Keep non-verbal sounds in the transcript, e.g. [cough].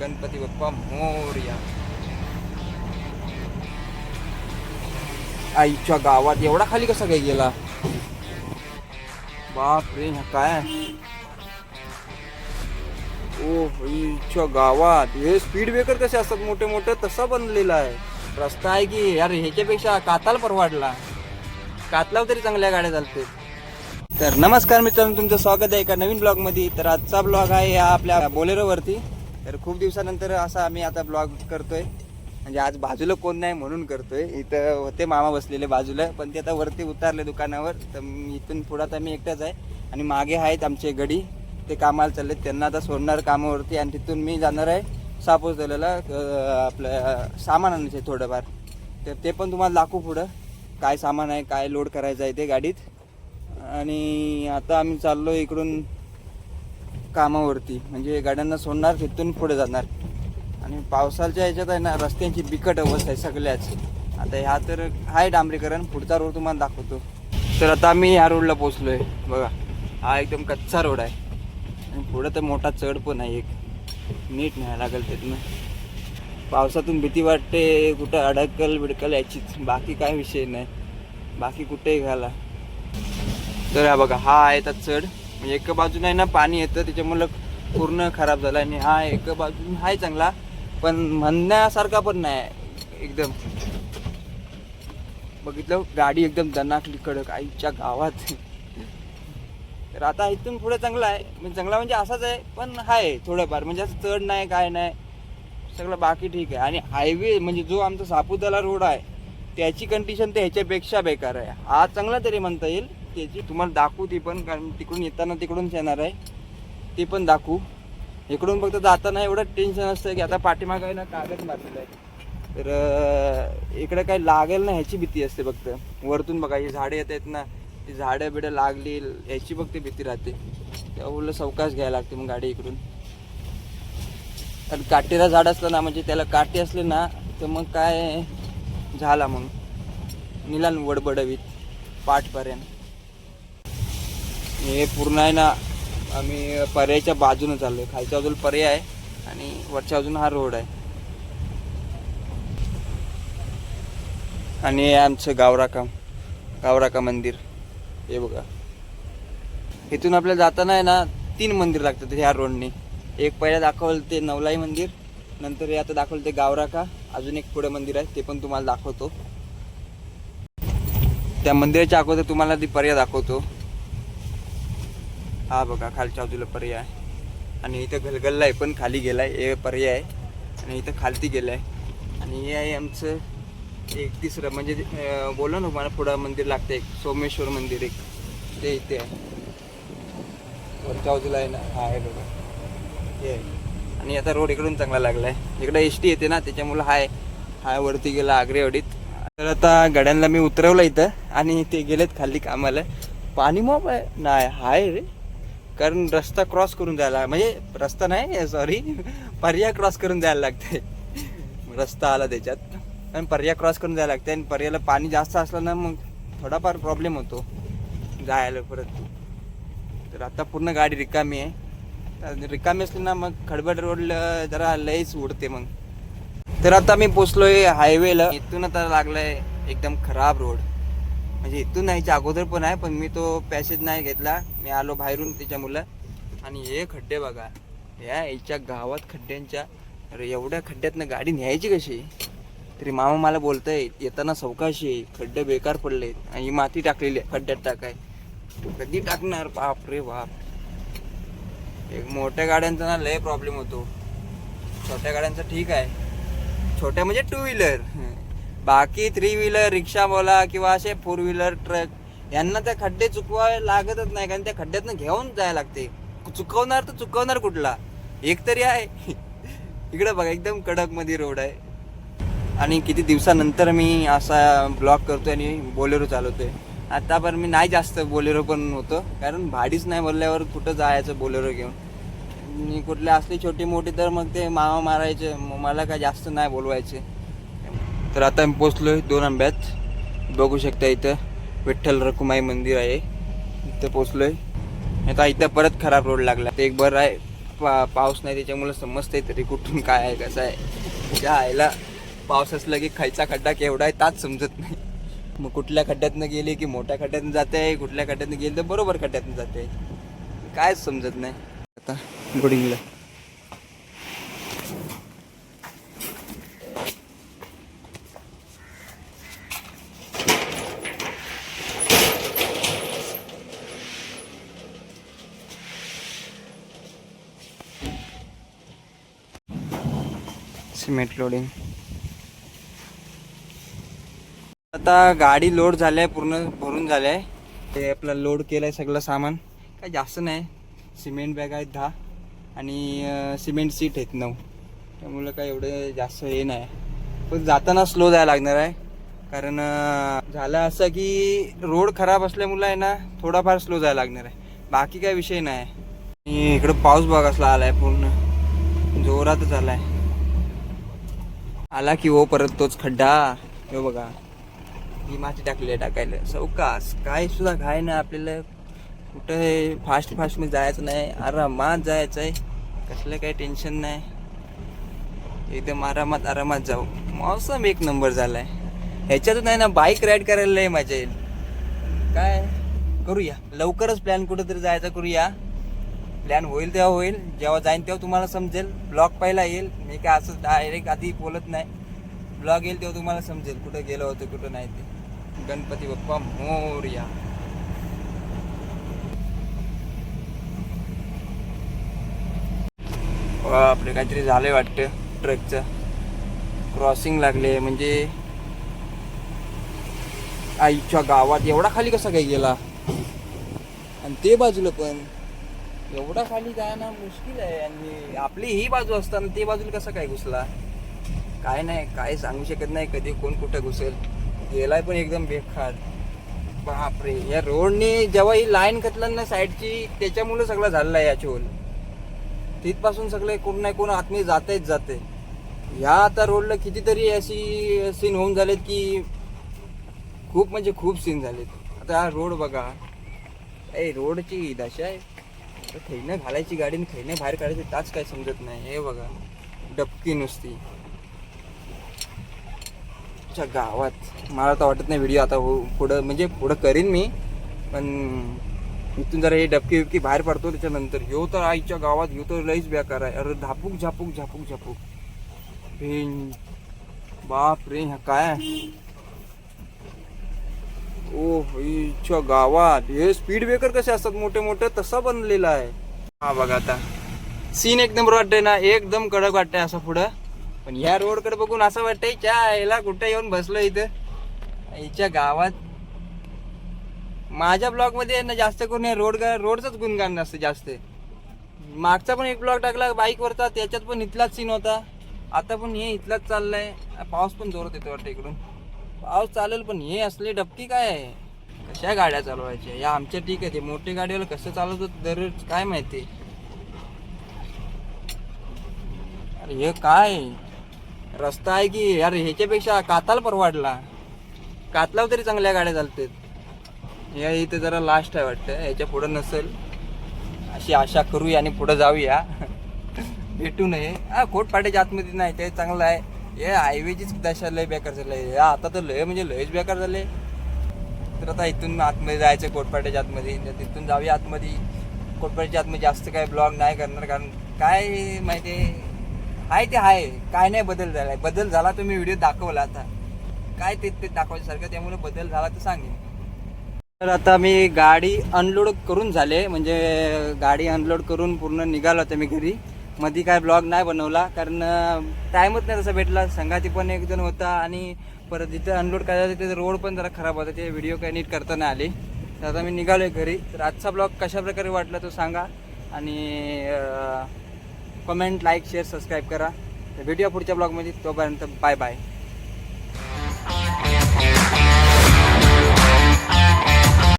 गणपती बाप्पा मोर्या. आईच्या गावात एवढा खाली कसा काय गेला? बाप रे काय? ओ आईच्या गावात. हे स्पीड ब्रेकर कसे असतात मोठे मोठे तसा बनलेला आहे. रस्ता आहे की? यार ह्याच्यापेक्षा काताल परवाडला कातलाव तरी चांगल्या गाड्या चालते तर नमस्कार मित्रांनो तुमचं स्वागत आहे एका नवीन ब्लॉगमध्ये. तर आजचा ब्लॉग आहे या आपल्या बोलेरोवरती. तर खूप दिवसानंतर असा आम्ही आता ब्लॉग करतोय. म्हणजे आज बाजूला कोण नाही म्हणून करतोय. इथं होते मामा बसलेले बाजूला पण ते आता वरती उतारले दुकानावर. तर इथून पुढं आता मी एकटाच आहे. आणि मागे आहेत आमचे गडी. ते कामाला चालले त्यांना आता सोडणार कामावरती आणि तिथून मी जाणार आहे सापोस दिलेला आपलं सामान आणायचं आहे थोडंफार. तर ते पण तुम्हाला दाखवू पुढं. काय सामान आहे काय लोड करायचं आहे ते गाडीत. आणि आता आम्ही चाललो इकडून कामावरती. म्हणजे गाड्यांना सोडणार तिथून पुढे जाणार. आणि पावसाच्या ह्याच्यात आहे ना रस्त्यांची बिकट अवस्था आहे सगळ्याच. आता ह्या तर आहे डांबरीकरण पुढचा रोड तुम्हाला दाखवतो. तर आता आम्ही ह्या रोडला पोचलो आहे बघा हा एकदम कच्चा रोड आहे. आणि पुढं तर मोठा चढ पण आहे एक. नीट न्यायला लागेल तिथनं. पावसातून भीती वाटते कुठं अडकल बिडकल याचीच. बाकी काय विषय नाही. बाकी कुठेही घाला. तर हा बघा हा आहे तर चढ. म्हणजे एका बाजूने आहे ना पाणी येतं त्याच्यामुळं पूर्ण खराब झाला आणि हा एका बाजूने आहे चांगला पण म्हणण्यासारखा पण नाही एकदम. बघितलं गाडी एकदम दनाकली कडक आईच्या गावात. तर आता इथून पुढे चांगला आहे म्हणजे चांगला म्हणजे असाच आहे पण आहे थोडंफार म्हणजे असं चढ नाही काय नाही सगळं बाकी ठीक आहे. आणि हायवे म्हणजे जो आमचा सापुतारा रोड आहे त्याची कंडिशन तर ह्याच्यापेक्षा बेकार आहे. हा चांगला तरी म्हणता येईल त्याची तुम्हाला दाखवू ती पण कारण तिकडून येताना तिकडूनच येणार आहे. ते पण दाखवू. इकडून फक्त जाताना एवढं टेन्शन असतं की आता पाठीमागं आहे ना कागद मारलेला आहे. तर इकडे काही लागेल ना ह्याची भीती असते फक्त. वरतून बघा ही झाडे येत आहेत ना ती झाडं बिडं लागली ह्याची फक्त भीती राहते. तेवढं सावकाश घ्यायला लागते मग गाडी इकडून. कारण काटेरा झाड असलं ना म्हणजे त्याला काटे असले ना तर मग काय झाला मग? निलान वडबडवीत पाठपर्यंत. हे पूर्ण आहे ना आम्ही पर्यायच्या बाजूनं चाललो आहे खालच्या बाजूला पर्याय आहे आणि वरच्या बाजून हा रोड आहे. आणि आमचं गावराका गावराका मंदिर. हे बघा. इथून आपल्याला जाताना आहे ना तीन मंदिर लागतात ह्या रोडने. एक पहिला दाखवलं ते नवलाई मंदिर नंतर हे आता दाखवलं ते गावराका अजून एक पुढे मंदिर आहे ते पण तुम्हाला दाखवतो. त्या मंदिराच्या अगोदर तुम्हाला ती पर्याय दाखवतो. हा बघा खालच्या बाजूला पर्याय आहे. आणि इथं गलगल्ला आहे पण खाली गेला आहे हे पर्याय आहे. आणि इथं खालती गेलाय. आणि हे आहे आमचं एक तिसरं म्हणजे बोला ना मला पुढं मंदिर लागतं एक सोमेश्वर मंदिर एक. ते इथे आहे. वरच्या बाजूला आहे ना हा आहे बघा. हे आहे. आणि आता रोड इकडून चांगला लागलाय. इकडं एस टी येते ना त्याच्यामुळं हाय हाय वरती गेला आग्रेवाडीत. तर आता गड्यांना मी उतरवलं इथं आणि ते गेलेत खाली कामाला. पाणी मॉप आहे? नाही हाय रे. कारण रस्ता क्रॉस करून जायला म्हणजे रस्ता नाही सॉरी पर्याय क्रॉस करून जायला लागते. रस्ता आला त्याच्यात. पण पर्याय क्रॉस करून जायला लागते आणि पर्यायला पाणी जास्त असलं ना मग थोडाफार प्रॉब्लेम होतो. जायला परत. तर आता पूर्ण गाडी रिकामी आहे. रिकामी असली ना मग खडबड रोडला जरा लयच उडते मग. तर आता मी पोचलोय हायवेला इथून आता लागलाय एकदम खराब रोड म्हणजे इथून यायच्या अगोदर पण आहे पण मी तो पॅसेज नाही घेतला. मी आलो बाहेरून त्याच्या मुलं. आणि हे खड्डे बघा. या याच्या गावात खड्ड्यांच्या अरे एवढ्या खड्ड्यातनं गाडी न्यायची कशी? तरी मामा मला बोलतंय येताना सवकाशी आहे, खड्डे बेकार पडले आणि माती टाकलेली आहे खड्ड्यात टाकाय. कधी टाकणार? बाप रे बाप. एक मोठ्या गाड्यांचा ना लय प्रॉब्लेम होतो. छोट्या गाड्यांचा ठीक आहे. छोट्या म्हणजे टू व्हीलर बाकी थ्री व्हीलर रिक्षा बोला किंवा असे फोर व्हीलर ट्रक यांना त्या खड्डे चुकवावे लागतच नाही कारण त्या खड्ड्यातनं घेऊन जायला लागते. चुकवणार तर चुकवणार कुठला? एक तरी आहे. [laughs] इकडे बघा एकदम कडकमध्ये रोड आहे. आणि किती दिवसानंतर मी असा ब्लॉग करतोय आणि बोलेरो चालवतोय. आता पण मी नाही जास्त बोलेरो पण होतो कारण भाडीच नाही बोलल्यावर कुठं जायचं बोलेरो घेऊन? मी कुठले असले छोटी मोठी तर मग ते मामा मारायचे मग मला काय जास्त नाही बोलवायचे. तर आता आम्ही पोचलो आहे दोन आंब्यात. बघू शकता इथं विठ्ठल रखुमाई मंदिर आहे. इथं पोचलो आहे आता इथं परत खराब रोड लागला. ते एक बरं आहे. पा पाऊस नाही त्याच्यामुळे समजतंय तरी कुठून काय आहे कसं आहे. त्या आईला पाऊस असला की खायचा खड्डा केवढा आहे ताच समजत नाही. मग कुठल्या खड्ड्यातनं गेले की मोठ्या खड्ड्यातनं जाते आहे कुठल्या खड्ड्यातनं गेले तर बरोबर खड्ड्यातनं जाते. कायच समजत नाही. आता गुडिंगला. Cement loading. आता गाडी लोड झाली आहे पूर्ण भरून झाल्या. ते आपलं लोड केलंय सगळं सामान. काय जास्त नाही. सिमेंट बॅग आहेत दहा आणि सिमेंट सीट आहेत नऊ. त्यामुळं काय एवढं जास्त हे नाही. पण जाताना स्लो जायला लागणार आहे. कारण झालं असं की रोड खराब असल्यामुळं आहे ना थोडाफार स्लो जायला लागणार आहे. बाकी काय विषय नाही. आणि इकडं पाऊस बघ असला आलाय पूर्ण. जोरातच आलाय. आला की हो परत तोच खड्डा. हे बघा. ही माती टाकली आहे टाकायला. चौकास काय सुद्धा घाय नाही आपल्याला. कुठं हे फास्ट फास्ट मी जायचं नाही. आरामात जायचं आहे कसलं काही टेन्शन नाही. एकदम आरामात आरामात जाऊ. मौसम एक नंबर झाला आहे ह्याच्यातून आहे ना बाईक राईड करायला लय मजा येईल. काय? करूया. लवकरच प्लॅन कुठंतरी जायचा करूया. प्लॅन होईल तेव्हा होईल. जेव्हा जाईन तेव्हा तुम्हाला समजेल. ब्लॉग पहिला येईल. मी काय असं डायरेक्ट आधी बोलत नाही. ब्लॉग येईल तेव्हा तुम्हाला समजेल कुठं गेलो होतो कुठं नाही ते. गणपती बाप्पा मोर्या. आपले काहीतरी झालंय वाटतं ट्रकचं. क्रॉसिंग लागले म्हणजे आईच्या गावात एवढा खाली कसा काही गेला? आणि ते बाजूला पण. एवढा खाली जाणं मुश्किल आहे आणि आपली ही बाजू असताना ते बाजूला कसं काय घुसला? काय नाही काय सांगू शकत नाही कधी कोण कुठं घुसेल. गेलाय पण एकदम बेकार बापरे या रोडने जेव्हा ही लाईन खतलं ना साईडची त्याच्यामुळे सगळं झालेलं आहे या चोल तिथपासून सगळे कोण नाही कोण आतमध्ये जातेच जाते ह्या आता रोडला कितीतरी अशी सीन होऊन झालेत की खूप म्हणजे खूप सीन झालेत. आता हा रोड बघा. ए रोडची दशा आहे. खैनं घालायची गाडी आणि खैनं बाहेर काढायची ताच काय समजत नाही. हे बघा. डबकी नुसती. च्या गावात. मला तर वाटत नाही व्हिडिओ आता हो पुढं म्हणजे पुढं करीन मी पण इथून जरा हे डबकी बिबकी बाहेर पडतो त्याच्यानंतर. ह्यो तर आईच्या गावात ह्यो तर लईच बेकार आहे. अरे झापूक झापूक झापूक झापूक. बाप रे ह्या काय? आहे? ओ गावात. हे स्पीड ब्रेकर कसे असतात? मोठे मोठे तसा बनलेला आहे. हा बघा आता. सीन एक नंबर वाटतंय ना? एकदम कडक वाटतंय असं पुढं. पण ह्या रोडकडे बघून असं वाटतंय च्या याला कुठे येऊन बसलो इथं? याच्या गावात. माझ्या ब्लॉगमध्ये ना जास्त करून हे रोड रोडचंच गुणगान असतं जास्त. मागचा पण एक ब्लॉग टाकला बाईक वरचा त्याच्यात पण इथलाच सीन होता. आता पण हे इथलाच चाललाय. पाऊस पण जोरात येतो वाटतं इकडून. पाऊस चालेल पण हे असले डबकी काय? आहे कशा गाड्या चालवायच्या? या आमच्या ठीक आहे ते मोठे गाडीवर कसं चालवतात दररोज काय माहिती? अरे हे काय? रस्ता आहे की? अरे ह्याच्यापेक्षा काताल परवाडला कातलाव तरी चांगल्या गाड्या चालतात. या इथे जरा लास्ट आहे वाटतं ह्याच्या पुढं नसेल. अशी आशा करूया आणि पुढं जाऊया. [laughs] भेटू नये. हा कोटपाट्याच्या आतमध्ये नाही ते चांगलं आहे. हे हायवेचीच दशा लय बेकार झालंय आता तर लय म्हणजे लयच बेकार झाले. तर आता इथून आतमध्ये जायचं कोटपाट्याच्या आतमध्ये. तिथून जाऊया आतमध्ये. कोटपाट्याच्या आतमध्ये जास्त काय ब्लॉग नाही करणार कारण काय माहिती आहे? ते आहे काय नाही बदल झालाय. बदल झाला तुम्ही व्हिडिओ दाखवला आता. काय ते ते दाखवायच्यासारखं त्यामुळे बदल झाला तर सांगेन. तर आता मी गाडी अनलोड करून झाले. म्हणजे गाडी अनलोड करून पूर्ण निघालो होतं मी घरी. मध्ये काय ब्लॉग नाही बनवला कारण टाईमच नाही तसा भेटला. संघाती पण एक जण होता आणि परत जिथं अनलोड करायचं तिथे रोड पण जरा खराब होता. ते व्हिडिओ काही नीट करता नाही आले. तर आता मी निघालोय घरी. तर आजचा ब्लॉग कशा प्रकारे वाटला तो सांगा. आणि कमेंट लाईक शेअर सबस्क्राईब करा. तर भेटूया पुढच्या ब्लॉगमध्ये तोपर्यंत बाय बाय